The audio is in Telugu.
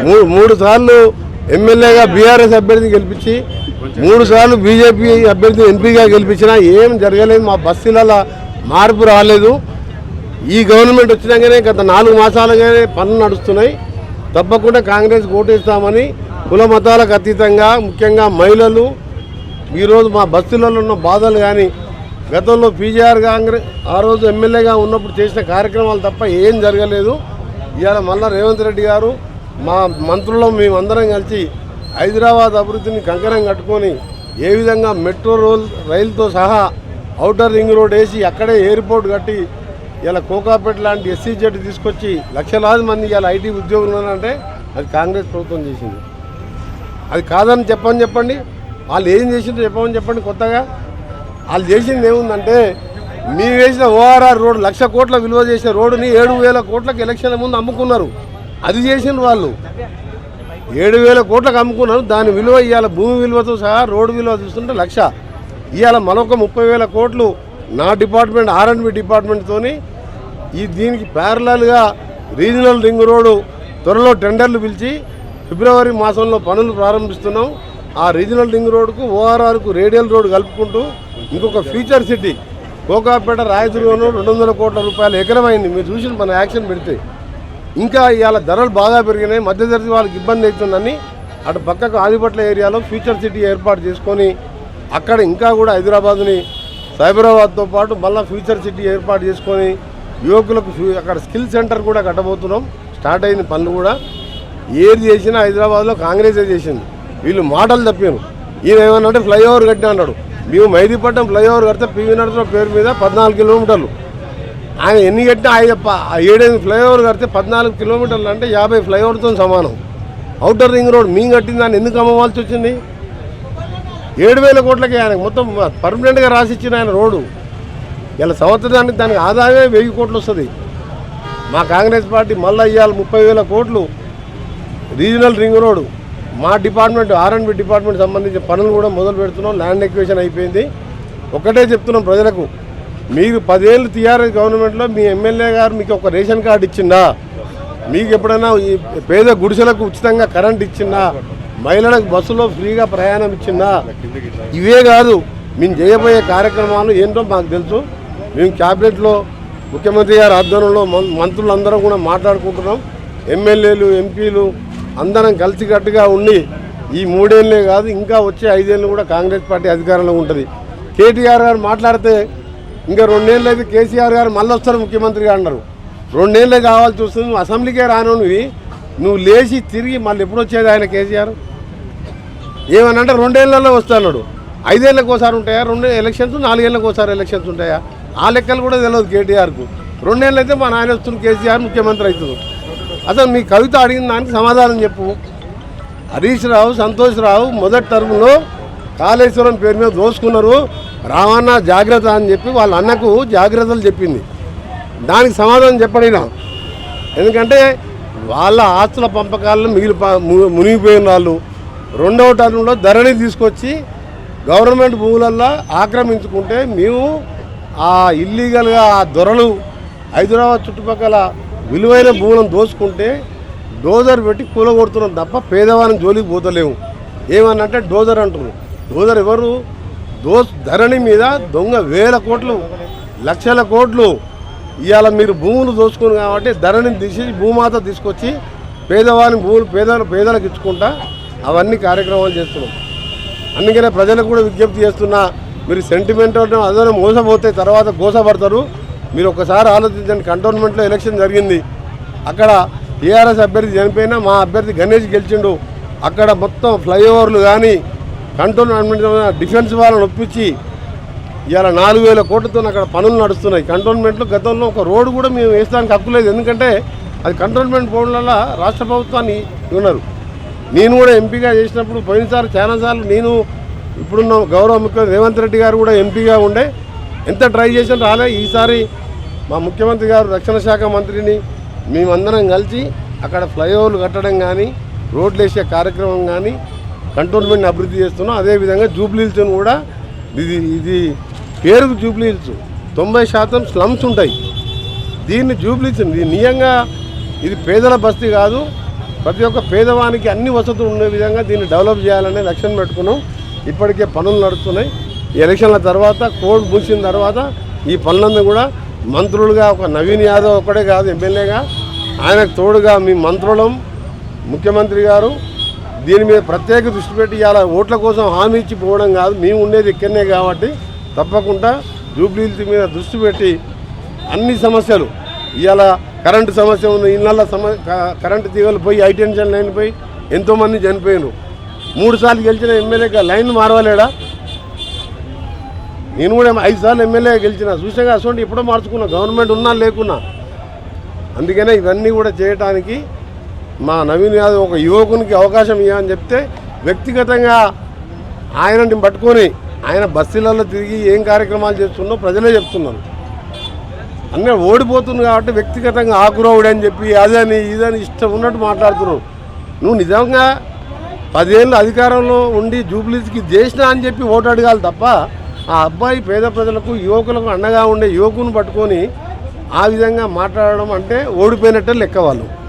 మూడు మూడు సార్లు ఎమ్మెల్యేగా బీఆర్ఎస్ అభ్యర్థిని గెలిపించి మూడు సార్లు బీజేపీ అభ్యర్థిని ఎంపీగా గెలిపించినా ఏం జరగలేదు. మా బస్తీలలో మార్పు రాలేదు. ఈ గవర్నమెంట్ వచ్చినాకనే గత నాలుగు మాసాలుగానే పనులు నడుస్తున్నాయి. తప్పకుండా కాంగ్రెస్ ఓటేస్తామని కుల మతాలకు అతీతంగా ముఖ్యంగా మహిళలు ఈరోజు మా బస్తీలలో ఉన్న బాధలు కానీ గతంలో పీజీఆర్ కాంగ్రెస్ ఆ రోజు ఎమ్మెల్యేగా ఉన్నప్పుడు చేసిన కార్యక్రమాలు తప్ప ఏం జరగలేదు. ఇవాళ మళ్ళా రేవంత్ రెడ్డి గారు మా మంత్రుల్లో మేమందరం కలిసి హైదరాబాద్ అభివృద్ధిని కంకణం కట్టుకొని ఏ విధంగా మెట్రో రోల్ రైలుతో సహా అవుటర్ రింగ్ రోడ్ వేసి అక్కడే ఎయిర్పోర్ట్ కట్టి ఇలా కోకాపేట లాంటి ఎస్సీ జెడ్ తీసుకొచ్చి లక్షలాది మంది ఇలా ఐటీ ఉద్యోగులు ఉన్నారంటే అది కాంగ్రెస్ ప్రభుత్వం చేసింది. అది కాదని చెప్పని చెప్పండి వాళ్ళు ఏం చేసిందో చెప్పమని చెప్పండి కొత్తగా. వాళ్ళు చేసింది ఏముందంటే మీరు వేసిన ఓఆర్ఆర్ రోడ్ లక్ష కోట్ల విలువ చేసిన రోడ్డుని ఏడు వేల కోట్లకు ఎలక్షన్ల ముందు అమ్ముకున్నారు. అది చేసిన వాళ్ళు. ఏడు వేల కోట్లకు అమ్ముకున్నారు. దాని విలువ ఇవాళ భూమి విలువతో సహా రోడ్డు విలువ చూస్తుంటే లక్ష. ఇవాళ మరొక ముప్పై వేల కోట్లు నా డిపార్ట్మెంట్ ఆర్ అండ్ బి ఈ దీనికి ప్యారలల్గా రీజనల్ రింగ్ రోడ్డు త్వరలో టెండర్లు పిలిచి ఫిబ్రవరి మాసంలో పనులు ప్రారంభిస్తున్నాం. ఆ రీజనల్ రింగ్ రోడ్డుకు ఓఆర్ఆర్కు రేడియల్ రోడ్డు కలుపుకుంటూ ఇంకొక ఫ్యూచర్ సిటీ కోకాపేట రాయదుర్గంలో రెండు వందల కోట్ల రూపాయలు ఎకరమైంది. మీరు చూసిన మన యాక్షన్ పెడితే ఇంకా ఇవాళ ధరలు బాగా పెరిగినాయి. మధ్యతరగతి వాళ్ళకి ఇబ్బంది అవుతుందని అటు పక్కకు ఆదిపట్ల ఏరియాలో ఫ్యూచర్ సిటీ ఏర్పాటు చేసుకొని అక్కడ ఇంకా కూడా హైదరాబాద్ని సైబరాబాద్తో పాటు మళ్ళీ ఫ్యూచర్ సిటీ ఏర్పాటు చేసుకొని యువకులకు అక్కడ స్కిల్ సెంటర్ కూడా కట్టబోతున్నాం. స్టార్ట్ అయిన పనులు కూడా ఏది చేసినా హైదరాబాద్లో కాంగ్రెసే చేసింది. వీళ్ళు మాటలు తప్పారు. ఈయన అంటే ఫ్లైఓవర్ కట్టినా అన్నాడు. మేము మైదీపట్నం ఫ్లైఓవర్ కడితే పివి నరసింహ పేరు మీద పద్నాలుగు కిలోమీటర్లు ఆయన ఎన్ని కట్టినా ఐదు ఏడైదు ఫ్లైఓవర్ కడితే పద్నాలుగు కిలోమీటర్లు అంటే యాభై ఫ్లైఓవర్తో సమానం. అవుటర్ రింగ్ రోడ్ మేము కట్టిన దాన్ని ఎందుకు అమ్మవాల్సి వచ్చింది? ఏడు వేల కోట్లకి ఆయన మొత్తం పర్మనెంట్గా రాసిచ్చిన ఆయన రోడ్డు. ఇలా సంవత్సరానికి దానికి ఆదాయమే వెయ్యి కోట్లు వస్తుంది. మా కాంగ్రెస్ పార్టీ మళ్ళీ ఇవ్వాలి ముప్పై వేల కోట్లు. రీజనల్ రింగ్ రోడ్డు మా department R and B department సంబంధించిన పనులు కూడా మొదలు పెడుతున్నాం. ల్యాండ్ ఎక్వేషన్ అయిపోయింది. ఒకటే చెప్తున్నాం ప్రజలకు. మీకు పదేళ్ళు టీఆర్ఎస్ గవర్నమెంట్లో మీ ఎమ్మెల్యే గారు మీకు ఒక రేషన్ కార్డు ఇచ్చిందా? మీకు ఎప్పుడైనా ఈ పేద గుడిసెలకు ఉచితంగా కరెంట్ ఇచ్చిందా? మహిళలకు బస్సులో ఫ్రీగా ప్రయాణం ఇచ్చిందా? ఇవే కాదు మేము చేయబోయే కార్యక్రమాలు ఏంటో మాకు తెలుసు. మేము క్యాబినెట్లో ముఖ్యమంత్రి గారి ఆధ్వర్యంలో మం- మంత్రులందరం కూడా మాట్లాడుకుంటున్నాం. ఎమ్మెల్యేలు ఎంపీలు అందరం కలిసికట్టుగా ఉండి ఈ మూడేళ్ళే కాదు ఇంకా వచ్చే ఐదేళ్ళు కూడా కాంగ్రెస్ పార్టీ అధికారంలో ఉంటుంది. కేటీఆర్ గారు మాట్లాడితే ఇంకా రెండేళ్ళు అయితే కేసీఆర్ గారు మళ్ళీ వస్తారు ముఖ్యమంత్రిగా అన్నారు. రెండేళ్ళే కావాల్సి వస్తుంది నువ్వు అసెంబ్లీకే రాను నువ్వు. లేచి తిరిగి మళ్ళీ ఎప్పుడు వచ్చేది ఆయన కేసీఆర్? ఏమనంటే రెండేళ్ళలో వస్తాడు ఐదేళ్ళకి ఒకసారి ఉంటాయా? రెండు ఎలక్షన్స్ నాలుగేళ్ళకి ఒకసారి ఎలక్షన్స్ ఉంటాయా? ఆ లెక్కలు కూడా తెలియదు కేటీఆర్కు. రెండేళ్ళు అయితే మా నాయన వస్తుంది కేసీఆర్ ముఖ్యమంత్రి అవుతుంది అసలు మీ కవిత అడిగిన దానికి సమాధానం చెప్పు. హరీష్ రావు సంతోష్ రావు మొదటి టర్మ్లో కాళేశ్వరం పేరు మీద దోసుకున్నారు. రావణ జాగ్రత్త అని చెప్పి వాళ్ళ అన్నకు జాగ్రత్తలు చెప్పింది. దానికి సమాధానం చెప్పడినా ఎందుకంటే వాళ్ళ ఆస్తుల పంపకాలను మిగిలి మునిగిపోయిన వాళ్ళు. రెండవ టర్మ్లో ధరణి తీసుకొచ్చి గవర్నమెంట్ భూములల్లో ఆక్రమించుకుంటే మేము ఆ ఇల్లీగల్గా ఆ దొరలు హైదరాబాద్ చుట్టుపక్కల విలువైన భూములను దోచుకుంటే డోజర్ పెట్టి కూలగొడుతున్నాం తప్ప పేదవాళ్ళని జోలికి పోతలేము. ఏమన్నంటే డోజర్ అంటున్నారు. డోజర్ ఎవరు? దోస్ ధరణి మీద దొంగ వేల కోట్లు లక్షల కోట్లు ఇవాళ మీరు భూములు దోచుకుని కాబట్టి ధరణిని తీసి భూమాత తీసుకొచ్చి పేదవాని భూములు పేదలు పేదలకు ఇచ్చుకుంటా అవన్నీ కార్యక్రమాలు చేస్తున్నాం. అందుకనే ప్రజలకు కూడా విజ్ఞప్తి చేస్తున్నా మీరు సెంటిమెంట్ అదనం మోసపోతే తర్వాత గోసపడతారు. మీరు ఒకసారి ఆలోచించండి కంటోన్మెంట్లో ఎలక్షన్ జరిగింది. అక్కడ టీఆర్ఎస్ అభ్యర్థి చనిపోయినా మా అభ్యర్థి గణేష్ గెలిచిండు. అక్కడ మొత్తం ఫ్లైఓవర్లు కానీ కంటోన్మెంట్ డిఫెన్స్ వాళ్ళని ఒప్పించి ఇవాళ నాలుగు వేల కోట్లతో అక్కడ పనులు నడుస్తున్నాయి. కంటోన్మెంట్లో గతంలో ఒక రోడ్డు కూడా మేము వేసడానికి హక్కు లేదు. ఎందుకంటే అది కంటోన్మెంట్ బోర్డులలో రాష్ట్ర ప్రభుత్వాన్ని ఉన్నారు. నేను కూడా ఎంపీగా చేసినప్పుడు పోయినసారి చాలాసార్లు నేను ఇప్పుడున్న గౌరవ ముఖ్యమంత్రి రేవంత్ రెడ్డి గారు కూడా ఎంపీగా ఉండే. ఎంత ట్రై చేసినా రాలే. ఈసారి మా ముఖ్యమంత్రి గారు రక్షణ శాఖ మంత్రిని మేమందరం కలిసి అక్కడ ఫ్లైఓవర్లు కట్టడం కానీ రోడ్లు వేసే కార్యక్రమం కానీ కంటోన్మెంట్ని అభివృద్ధి చేస్తున్నాం. అదేవిధంగా జూబ్లీహిల్స్ని కూడా ఇది ఇది పేరుకు జూబ్లీహిల్స్ తొంభై శాతం స్లమ్స్ ఉంటాయి. దీన్ని జూబ్లీస్ ఇది నియంగా ఇది పేదల బస్తీ కాదు. ప్రతి ఒక్క పేదవానికి అన్ని వసతులు ఉండే విధంగా దీన్ని డెవలప్ చేయాలనే లక్ష్యం పెట్టుకున్నాం. ఇప్పటికే పనులు నడుస్తున్నాయి. ఎలక్షన్ల తర్వాత కోడ్ మూసిన తర్వాత ఈ పనులందరూ కూడా మంత్రులుగా ఒక నవీన్ యాదవ్ ఒక్కడే కాదు ఎమ్మెల్యేగా. ఆయనకు తోడుగా మీ మంత్రులం ముఖ్యమంత్రి గారు. దీని మీద ప్రత్యేక దృష్టి పెట్టి ఇలా ఓట్ల కోసం హామీ ఇచ్చి పోవడం కాదు. మేము ఉండేది ఇక్కడనే కాబట్టి తప్పకుండా జూబ్లీహిల్స్ మీద దృష్టి పెట్టి అన్ని సమస్యలు ఇవాళ కరెంటు సమస్య ఉంది ఇళ్ళ సమ కరెంటు తీగలు పోయి హైటెన్షన్ లైన్ పోయి ఎంతోమంది చనిపోయినారు మూడు సార్లు గెలిచిన ఎమ్మెల్యేగా లైన్ మారవలేడా? నేను కూడా ఐదు సార్లు ఎమ్మెల్యే గెలిచిన చూసాగా అసలు ఎప్పుడో మార్చుకున్నా గవర్నమెంట్ ఉన్నా లేకున్నా. అందుకనే ఇవన్నీ కూడా చేయటానికి మా నవీన్ యాదవ్ ఒక యువకునికి అవకాశం ఇవ్వని చెప్తే వ్యక్తిగతంగా ఆయనని పట్టుకొని ఆయన బస్సులలో తిరిగి ఏం కార్యక్రమాలు చేస్తున్నో ప్రజలే చెప్తున్నాను అన్నీ ఓడిపోతుంది కాబట్టి వ్యక్తిగతంగా ఆకురవుడు అని చెప్పి అదని ఇదని ఇష్టం ఉన్నట్టు మాట్లాడుతున్నావు నువ్వు నిజంగా పదేళ్ళు అధికారంలో ఉండి జూబ్లీస్కి చేసినా అని చెప్పి ఓటు అడగాలి తప్ప ఆ అబ్బాయి పేద ప్రజలకు యువకులకు అండగా ఉండే యువకుని పట్టుకొని ఆ విధంగా మాట్లాడడం అంటే ఓడిపోయినట్టే లెక్క వాళ్ళు.